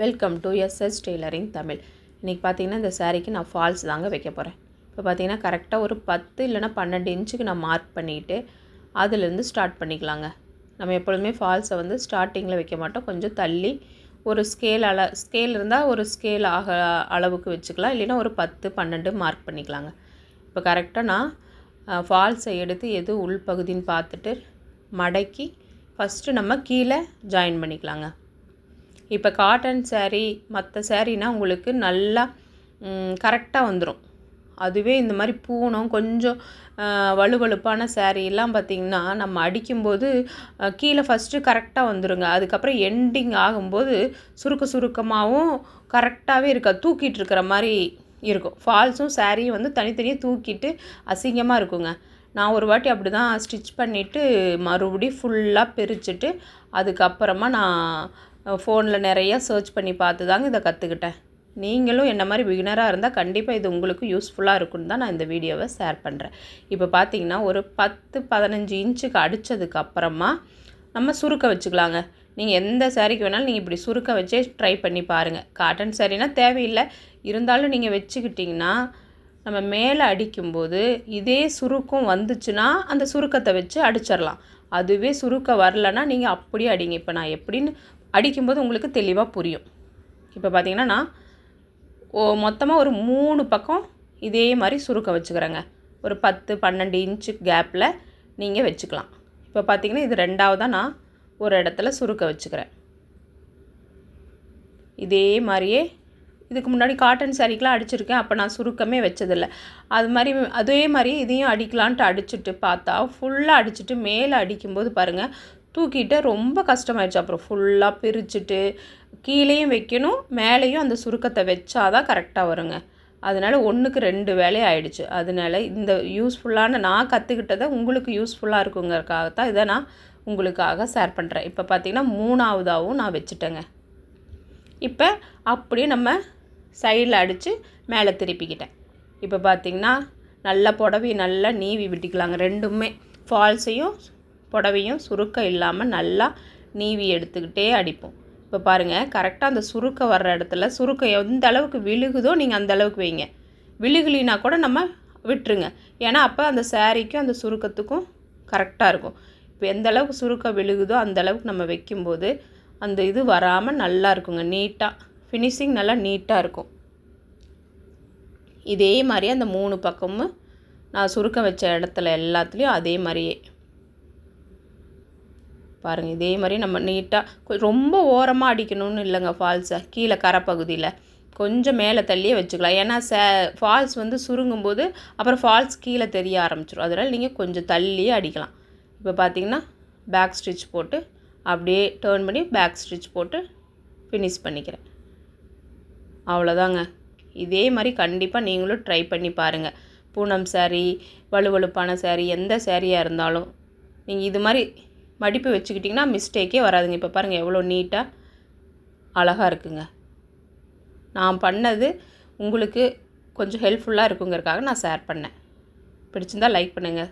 Welcome to SS tailoring Tamil இன்றைக்கி பார்த்தீங்கன்னா இந்த சாரீக்கு நான் ஃபால்ஸ் தாங்க வைக்க போகிறேன் இப்போ பார்த்தீங்கன்னா கரெக்டாக ஒரு பத்து இல்லைனா பன்னெண்டு இன்ச்சுக்கு நான் மார்க் பண்ணிவிட்டு அதுலேருந்து ஸ்டார்ட் பண்ணிக்கலாங்க. நம்ம எப்பொழுதுமே ஃபால்ஸை வந்து ஸ்டார்டிங்கில் வைக்க மாட்டோம். கொஞ்சம் தள்ளி ஒரு ஸ்கேல் அள ஸ்கேல் இருந்தால் ஒரு ஸ்கேல் ஆக அளவுக்கு வச்சுக்கலாம். இல்லைன்னா ஒரு பத்து பன்னெண்டு மார்க் பண்ணிக்கலாங்க. இப்போ கரெக்டாக நான் ஃபால்ஸை எடுத்து எது உள்பகுதின்னு பார்த்துட்டு மடக்கி ஃபஸ்ட்டு நம்ம கீழே ஜாயின் பண்ணிக்கலாங்க. இப்போ காட்டன் சேரீ மற்ற சாரீனா உங்களுக்கு நல்லா கரெக்டாக வந்துடும் அதுவே இந்த மாதிரி பூனம் கொஞ்சம் வலுவழுப்பான வழுவழுப்பான எல்லாம் பார்த்திங்கன்னா நம்ம அடிக்கும்போது கீழே ஃபஸ்ட்டு கரெக்டாக வந்துடுங்க அதுக்கப்புறம் எண்டிங் ஆகும்போது சுருக்க சுருக்கமாகவும் கரெக்டாகவே இருக்கா தூக்கிட்டு இருக்கிற மாதிரி இருக்கும். ஃபால்ஸும் சாரியும் வந்து தனித்தனியாக தூக்கிட்டு அசிங்கமாக இருக்குங்க. நான் ஒரு வாட்டி அப்படி தான் ஸ்டிச் பண்ணிவிட்டு மறுபடியும் ஃபுல்லாக பிரிச்சுட்டு அதுக்கப்புறமா நான் ஃபோனில் நிறையா சர்ச் பண்ணி பார்த்து தாங்க இதை கற்றுக்கிட்டேன் நீங்களும் என்ன மாதிரி பிகினராக இருந்தால் கண்டிப்பாக இது உங்களுக்கு யூஸ்ஃபுல்லாக இருக்குன்னு தான் நான் இந்த வீடியோவை ஷேர் பண்ணுறேன் இப்போ பார்த்தீங்கன்னா ஒரு பத்து பதினஞ்சு இன்ச்சுக்கு அடித்ததுக்கு அப்புறமா நம்ம சுருக்க வச்சுக்கலாங்க. நீங்கள் எந்த சாரீக்கு வேணாலும் நீங்கள் இப்படி சுருக்க வச்சே ட்ரை பண்ணி பாருங்கள் காட்டன் சாரீனா தேவையில்லை. இருந்தாலும் நீங்கள் வச்சுக்கிட்டிங்கன்னா நம்ம மேலே அடிக்கும்போது இதே சுருக்கம் வந்துச்சுன்னா அந்த சுருக்கத்தை வச்சு அடிச்சிடலாம். அதுவே சுருக்க வரலன்னா நீங்கள் அப்படியே அடிங்க. இப்போ நான் எப்படின்னு அடிக்கும்போது உங்களுக்கு தெளிவாக புரியும். இப்போ பார்த்தீங்கன்னா நான் ஓ மொத்தமாக ஒரு மூணு பக்கம் இதே மாதிரி சுருக்க வச்சுக்கிறேங்க. ஒரு பத்து பன்னெண்டு இன்ச்சு கேப்பில் நீங்கள் வச்சுக்கலாம். இப்போ பார்த்தீங்கன்னா இது ரெண்டாவதாக நான் ஒரு இடத்துல சுருக்க வச்சுக்கிறேன். இதே மாதிரியே இதுக்கு முன்னாடி காட்டன் சாரீக்கெலாம் அடிச்சிருக்கேன். அப்போ நான் சுருக்கமே வச்சதில்லை. அது மாதிரி அதே மாதிரி இதையும் அடிக்கலான்ட்டு அடிச்சுட்டு பார்த்தா ஃபுல்லாக அடிச்சுட்டு மேலே அடிக்கும்போது பாருங்கள் தூக்கிட்டு ரொம்ப கஷ்டமாயிடுச்சு அப்புறம் ஃபுல்லாக பிரிச்சுட்டு கீழேயும் வைக்கணும் மேலேயும் அந்த சுருக்கத்தை வச்சாதான் கரெக்டாக வருங்க. அதனால் ஒன்றுக்கு ரெண்டு வேலையை ஆயிடுச்சு. அதனால இந்த யூஸ்ஃபுல்லான நான் கற்றுக்கிட்டதை உங்களுக்கு யூஸ்ஃபுல்லாக இருக்குங்கிறதுக்காக தான் இதை நான் உங்களுக்காக ஷேர் பண்ணுறேன் இப்போ பார்த்தீங்கன்னா மூணாவதாகவும் நான் வச்சுட்டேங்க. இப்போ அப்படியே நம்ம சைடில் அடித்து மேலே திருப்பிக்கிட்டேன். இப்போ பார்த்தீங்கன்னா நல்லா புடவையை நல்லா நீவி விட்டுக்கலாங்க. ரெண்டுமே ஃபால்ஸையும் புடவையும் சுருக்கம் இல்லாமல் நல்லா நீவி எடுத்துக்கிட்டே அடிப்போம். இப்போ பாருங்கள் கரெக்டாக அந்த சுருக்க வர்ற இடத்துல சுருக்கம் எந்த அளவுக்கு விழுகுதோ நீங்கள் அந்த அளவுக்கு வைங்க. விழுகலினா கூட நம்ம விட்டுருங்க. ஏன்னா அப்போ அந்த சாரீக்கும் அந்த சுருக்கத்துக்கும் கரெக்டாக இருக்கும். இப்போ எந்த அளவுக்கு சுருக்கம் விழுகுதோ அந்த அளவுக்கு நம்ம வைக்கும்போது அந்த இது வராமல் நல்லா இருக்குங்க நீட்டாக. ஃபினிஷிங் நல்லா நீட்டாக இருக்கும். இதே மாதிரி அந்த மூணு பக்கமும் நான் சுருக்க வச்ச இடத்துல எல்லாத்துலேயும் அதே மாதிரியே. பாருங்கள் இதே மாதிரி நம்ம நீட்டாக ரொம்ப ஓரமாக அடிக்கணும்னு இல்லைங்க ஃபால்ஸை கீழே கரைப்பகுதியில். கொஞ்சம் மேலே தள்ளியே வச்சுக்கலாம். ஏன்னா சே ஃபால்ஸ் வந்து சுருங்கும்போது அப்புறம் ஃபால்ஸ் கீழே தெரிய ஆரம்பிச்சிடும் அதனால் நீங்கள் கொஞ்சம் தள்ளியே அடிக்கலாம். இப்போ பார்த்தீங்கன்னா பேக் ஸ்டிச் போட்டு அப்படியே டேர்ன் பண்ணி பேக் ஸ்டிச் போட்டு ஃபினிஷ் பண்ணிக்கிறேன். அவ்வளோதாங்க இதே மாதிரி கண்டிப்பாக நீங்களும் ட்ரை பண்ணி பாருங்கள் பூனம் saree வலுவழுப்பான saree எந்த சாரியாக இருந்தாலும். நீங்கள் இது மாதிரி மடிப்பு வச்சுக்கிட்டிங்கன்னா மிஸ்டேக்கே வராதுங்க. இப்போ பாருங்கள் எவ்வளோ நீட்டாக அழகாக இருக்குங்க. நான் பண்ணது உங்களுக்கு கொஞ்சம் ஹெல்ப்ஃபுல்லாக இருக்குங்கிறதுக்காக நான் ஷேர் பண்ணேன். பிடிச்சிருந்தா லைக் பண்ணுங்கள்